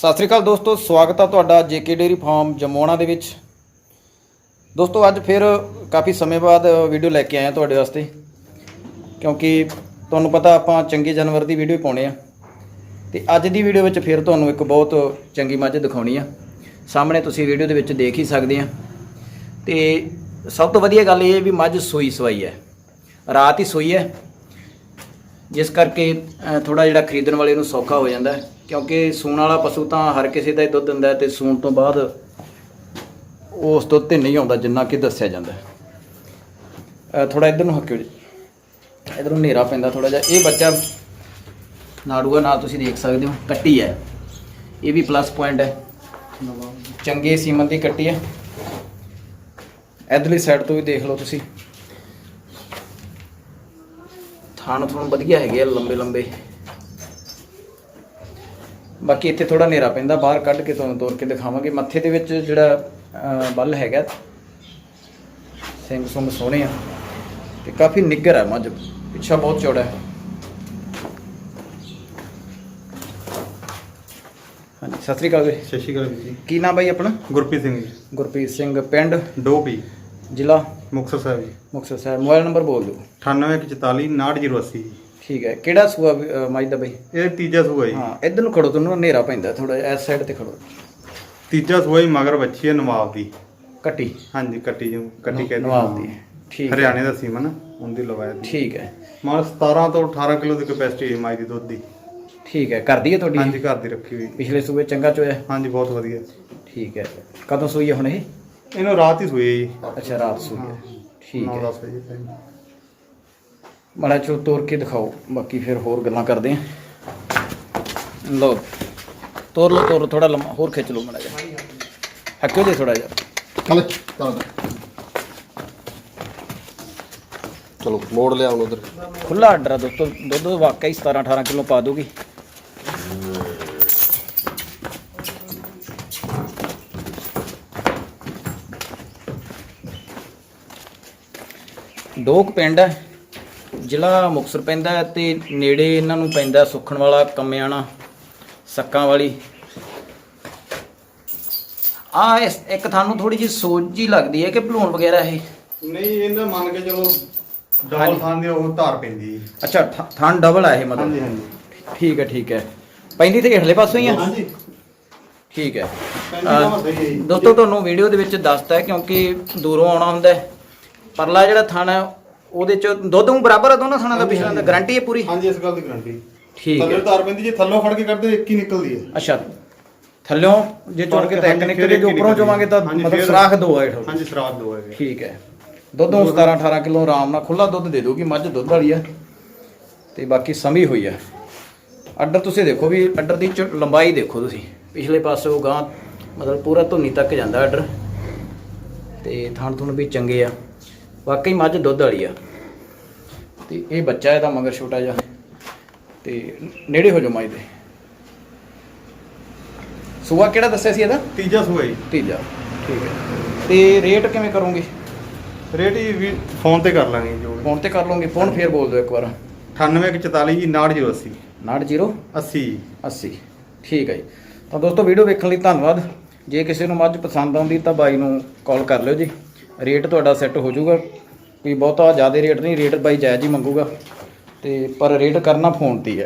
ਸਤਿ ਸ੍ਰੀ ਅਕਾਲ ਦੋਸਤੋ, ਸਵਾਗਤ ਆ ਤੁਹਾਡਾ ਜੇਕੇ ਡੇਰੀ ਫਾਰਮ ਜਮੋਣਾ ਦੇ ਵਿੱਚ। ਦੋਸਤੋ, ਅੱਜ ਫਿਰ ਕਾਫੀ ਸਮੇਂ ਬਾਅਦ ਵੀਡੀਓ ਲੈ ਕੇ ਆਏ ਹਾਂ ਤੁਹਾਡੇ ਵਾਸਤੇ, ਕਿਉਂਕਿ ਤੁਹਾਨੂੰ ਪਤਾ ਆਪਾਂ ਚੰਗੇ ਜਾਨਵਰ ਦੀ ਵੀਡੀਓ ਪਾਉਣੇ ਆ। ਤੇ ਅੱਜ ਦੀ ਵੀਡੀਓ ਵਿੱਚ ਫਿਰ ਤੁਹਾਨੂੰ ਇੱਕ ਬਹੁਤ ਚੰਗੀ ਮੱਝ ਦਿਖਾਉਣੀ ਆ। ਸਾਹਮਣੇ ਤੁਸੀਂ ਵੀਡੀਓ ਦੇ ਵਿੱਚ ਦੇਖ ਹੀ ਸਕਦੇ ਆ। ਤੇ ਸਭ ਤੋਂ ਵਧੀਆ ਗੱਲ ਇਹ ਹੈ ਵੀ ਮੱਝ ਸੋਈ ਸਵਾਈ ਹੈ। ਰਾਤ ਹੀ ਸੋਈ ਹੈ। ਜਿਸ ਕਰਕੇ ਥੋੜਾ ਜਿਹੜਾ ਖਰੀਦਣ ਵਾਲੇ ਨੂੰ ਸੌਖਾ ਹੋ ਜਾਂਦਾ ਕਿਉਂਕਿ ਸੂਣ ਵਾਲਾ ਪਸ਼ੂ ਤਾਂ ਹਰ ਕਿਸੇ ਦਾ ਹੀ ਦੁੱਧ ਦਿੰਦਾ ਹੈ ਤੇ ਸੂਣ ਤੋਂ ਬਾਅਦ ਉਸ ਦੁੱਧ ਤੇ ਨਹੀਂ ਆਉਂਦਾ ਜਿੰਨਾ ਕਿ ਦੱਸਿਆ ਜਾਂਦਾ ਹੈ। ਥੋੜਾ ਇਧਰ ਨੂੰ ਹੱਕਿਓ ਜੀ। ਇਧਰੋਂ ਹਨੇਰਾ ਪੈਂਦਾ ਥੋੜਾ ਜਿਹਾ। ਇਹ ਬੱਚਾ ਨਾੜੂਆ ਨਾਲ ਤੁਸੀਂ ਦੇਖ ਸਕਦੇ ਹੋ, ਕੱਟੀ ਹੈ। ਇਹ ਵੀ ਪਲੱਸ ਪੁਆਇੰਟ ਹੈ। ਚੰਗੇ ਸੀਮਨ ਦੀ ਕੱਟੀ ਹੈ। ਇਧਰਲੀ ਸਾਈਡ ਤੋਂ ਵੀ ਦੇਖ ਲਓ ਤੁਸੀਂ। ਥਾਣ ਥੋਣ ਵਧੀਆ ਹੈਗੇ ਆ ਲੰਬੇ ਲੰਬੇ। ਬਾਕੀ ਇੱਥੇ ਥੋੜਾ ਹਨੇਰਾ ਪੈਂਦਾ ਬਾਹਰ ਕੱਢ ਕੇ ਤੁਹਾਨੂੰ ਤੋੜ ਕੇ ਦਿਖਾਵਾਂਗੇ। ਮੱਥੇ ਦੇ ਵਿੱਚ ਜਿਹੜਾ ਬੱਲ ਹੈਗਾ ਸਿੰਘ ਸੁੰਗ ਸੋਹਣੇ ਆ। ਤੇ ਕਾਫੀ ਨਿੱਗਰ ਹੈ ਮੱਝ ਪਿੱਛਾ ਬਹੁਤ ਚੌੜਾ ਹੈ। ਹਾਂਜੀ ਸਤਿ ਸ੍ਰੀ ਅਕਾਲ ਵੀਰੇ। ਸਤਿ ਸ਼੍ਰੀ ਅਕਾਲ ਵੀਰ ਜੀ। ਕੀ ਨਾਮ ਬਾਈ ਆਪਣਾ? ਗੁਰਪ੍ਰੀਤ ਸਿੰਘ ਜੀ। ਗੁਰਪ੍ਰੀਤ ਸਿੰਘ ਪਿੰਡ? ਡੋਬੀ ਜ਼ਿਲ੍ਹਾ ਮੁਕਤਸਰ ਸਾਹਿਬ ਜੀ। ਮੁਕਤਸਰ ਸਾਹਿਬ। ਮੋਬਾਈਲ ਨੰਬਰ ਬੋਲ ਦਿਓ। 9844 69080 ਜੀ ਠੀਕ ਹੈ। ਕਿਹੜਾ ਸੂਆ ਵੀ, ਮੱਝ ਦਾ ਬਾਈ? ਇਹ ਤੀਜਾ ਸੂਆ ਜੀ। ਹਾਂ ਇੱਧਰ ਨੂੰ ਖੜੋ ਤੁਹਾਨੂੰ ਹਨੇਰਾ ਪੈਂਦਾ ਥੋੜਾ ਜਿਹਾ ਇਸ ਸਾਈਡ ਤੇ ਖੜੋ। ਤੀਜਾ ਸੂਆ ਜੀ ਮਗਰ ਬੱਚੀ ਹੈ ਨਵਾਬ ਦੀ। ਕੱਟੀ। ਹਾਂਜੀ ਕੱਟੀ ਜੀ ਕੱਟੀ ਕਹਿੰਦੇ ਨਵਾਬ ਦੀ ਠੀਕ ਹੈ। ਹਰਿਆਣੇ ਦਾ ਸੀਮਨ ਉਹਦੀ ਲਵਾਇਆ ਦੀ। ਠੀਕ ਹੈ। ਮਾਲ 17 ਤੋਂ 18 ਕਿਲੋ ਦੀ ਕਪੈਸਿਟੀ ਹੈ ਮਾਈ ਦੀ ਦੁੱਧ ਦੀ। ਠੀਕ ਹੈ। ਕਰਦੀ ਹੈ ਤੁਹਾਡੀ? ਹਾਂਜੀ ਘਰ ਦੀ ਰੱਖੀ ਹੋਈ। ਪਿਛਲੇ ਸੂਬੇ ਚੰਗਾ ਚੋਇਆ? ਹਾਂਜੀ ਬਹੁਤ ਵਧੀਆ। ਠੀਕ ਹੈ। ਕਦੋਂ ਸੂਈ ਹੈ ਹੁਣ ਇਹ? ਇਹਨੂੰ ਰਾਤ ਹੀ ਸੂਈ ਹੈ ਜੀ। ਅੱਛਾ ਰਾਤ ਸੂਈ ਹੈ। ਠੀਕ ਹੈ। 9-10 ਵਜੇ ਟਾਈਮ ਮਾੜਾ ਚੋ ਤੋੜ ਕੇ ਦਿਖਾਓ ਬਾਕੀ ਫਿਰ ਹੋਰ ਗੱਲਾਂ ਕਰਦੇ ਹਾਂ। ਲਓ ਤੋੜ ਲਓ ਤੋੜ ਥੋੜਾ ਲੰਮਾ ਹੋਰ ਖਿੱਚ ਲਓ ਮਾੜਾ ਜਿਹਾ। ਹੱਕਿਓ ਦੇ ਥੋੜਾ ਜਿਹਾ। ਚੱਲ ਚੱਲ। ਚਲੋ ਮੋੜ ਲਿਆ ਹੁਣ ਉਧਰ। ਖੁੱਲਾ ਆਰਡਰ ਆ ਦੋਸਤੋ ਦੁੱਧ ਵਾਕਈ 17 18 ਕਿਲੋ ਪਾ ਦੋਗੀ ਡੋਕ ਪਿੰਡ ਹੈ ਜ਼ਿਲ੍ਹਾ ਮੁਕਤਸਰ ਪੈਂਦਾ ਹੈ ਤੇ ਨੇੜੇ ਇਹਨਾਂ ਨੂੰ ਪੈਂਦਾ ਸੁਖਣ ਵਾਲਾ ਕੰਮਿਆਣਾ ਸੱਕਾਂ ਵਾਲੀ। ਆ ਇੱਕ ਤੁਹਾਨੂੰ ਥੋੜੀ ਜਿਹੀ ਸੋਚ ਜੀ ਲੱਗਦੀ ਹੈ ਕਿ ਭਲੂਣ ਵਗੈਰਾ ਇਹ? ਨਹੀਂ ਇਹਦਾ ਮੰਨ ਕੇ ਚਲੋ। ਡਬਲ ਥਾਂ ਦੀ ਉਹ ਧਾਰ ਪੈਂਦੀ। ਜੀ ਅੱਛਾ ਥ- ਥਣ ਡਬਲ ਆ ਇਹ ਮਤਲਬ? ਹਾਂਜੀ ਹਾਂਜੀ। ਠੀਕ ਹੈ ਠੀਕ ਹੈ। ਪੈਂਦੀ ਤੇ ਹੇਠਲੇ ਪਾਸੋਂ ਹੀ ਆ? ਹਾਂਜੀ। ਠੀਕ ਹੈ। ਪੈਂਦੀ ਅਹ, ਤਾਂ ਸਹੀ ਹੈ ਜੀ। ਦੋਸਤੋ ਤੁਹਾਨੂੰ ਵੀਡੀਓ ਦੇ ਵਿੱਚ ਦੱਸਤਾ ਹੈ ਕਿਉਂਕਿ ਦੂਰੋਂ ਆਉਣਾ ਹੁੰਦਾ ਹੈ। ਪਰਲਾ ਜਿਹੜਾ ਥਣ ਹੈ ਉਹਦੇ ਚ ਦੁੱਧ ਨੂੰ ਬਰਾਬਰ ਆ ਦੋਨਾਂ ਥਣਾਂ ਦਾ ਪਿਛਲਾ ਦਾ ਗਾਰੰਟੀ ਹੈ ਪੂਰੀ? ਹਾਂਜੀ ਇਸ ਗੱਲ ਦੀ ਗਾਰੰਟੀ ਠੀਕ ਹੈ। ਤਾਰ ਪੈਂਦੀ ਜੇ ਥੱਲੋਂ ਫੜ ਕੇ ਕੱਢਦੇ ਇੱਕ ਹੀ ਨਿਕਲਦੀ ਹੈ। ਅੱਛਾ। ਥੱਲਿਓਂ ਜੇ ਚੁਣ ਕੇ ਤਾਂ ਇੱਕ ਹਾਂਜੀ, ਨਿਕਲੇ ਫਿਰ ਜੇ ਇੱਕ ਉੱਪਰੋਂ ਚੋਵਾਂਗੇ ਤਾਂ ਹਾਂਜੀ, ਮਤਲਬ ਫਿਰ- ਸਰਾਖ ਦੋ ਆ ਹੇਠੋਂ ਹਾਂਜੀ ਸਰਾਧ ਦੋ ਹੈਗੇ ਠੀਕ ਹੈ। ਦੁੱਧ ਨੂੰ 17 18 ਕਿਲੋ ਆਰਾਮ ਨਾਲ ਖੁੱਲਾ ਦੁੱਧ ਦੇ ਦੋਗੀ ਮੱਝ ਦੁੱਧ ਵਾਲੀ ਆ। ਤੇ ਬਾਕੀ ਸਮੀ ਹੋਈ ਆ। ਅੱਡਰ ਤੁਸੀਂ ਦੇਖੋ ਵੀ ਅੱਡਰ ਦੀ ਚ- ਲੰਬਾਈ ਦੇਖੋ ਤੁਸੀਂ। ਪਿਛਲੇ ਪਾਸੇ ਉਹ ਗਾਂ ਮਤਲਬ ਪੂਰਾ ਧੁੰਨੀ ਤੱਕ ਜਾਂਦਾ ਅੱਡਰ। ਤੇ ਥਣ ਥੁਣ ਵੀ ਚੰਗੇ ਆ। ਵਾਕਈ ਮੱਝ ਦੁੱਧ ਵਾਲੀ ਆ। ਤੇ ਇਹ ਬੱਚਾ ਇਹਦਾ ਮਗਰ ਛੋਟਾ ਜਿਹਾ। ਤੇ ਨੇੜੇ ਹੋ ਜਾਓ ਮੱਝ ਦੇ। ਸੂਆ ਕਿਹੜਾ ਦੱਸਿਆ ਸੀ ਇਹਦਾ? ਤੀਜਾ ਸੂਆ ਜੀ। ਤੀਜਾ ਠੀਕ ਹੈ। ਤੇ ਰੇਟ ਕਿਵੇਂ ਕਰੋਗੇ? ਰੇਟ ਹੀ ਵੀ ਫੋਨ ਤੇ ਕਰ ਲਾਂਗੇ ਜੀ ਵੀ। ਫੋਨ ਤੇ ਕਰ ਲਓਗੇ ਫੋਨ ਫੇਰ ਬੋਲ ਦਿਓ ਇੱਕ ਵਾਰ। 9844 ਜੀ 98080 90 80 80 ਠੀਕ ਹੈ ਜੀ। ਤਾਂ ਦੋਸਤੋ ਵੀਡੀਓ ਵੇਖਣ ਲਈ ਧੰਨਵਾਦ। ਜੇ ਕਿਸੇ ਨੂੰ ਮੱਝ ਪਸੰਦ ਆਉਂਦੀ ਤਾਂ ਬਾਈ ਨੂੰ ਕਾਲ ਕਰ ਲਿਓ ਜੀ। ਰੇਟ ਤੁਹਾਡਾ ਸੈੱਟ ਹੋ ਜਾਊਗਾ ਕੋਈ ਬਹੁਤਾ ਜ਼ਿਆਦਾ ਰੇਟ ਨਹੀਂ, ਰੇਟ ਬਾਈ ਜਾਇਜ਼ ਹੀ ਮੰਗੂਗਾ। ਤੇ ਪਰ ਰੇਟ ਕਰਨਾ ਫੋਨ ਤੇ ਹੈ।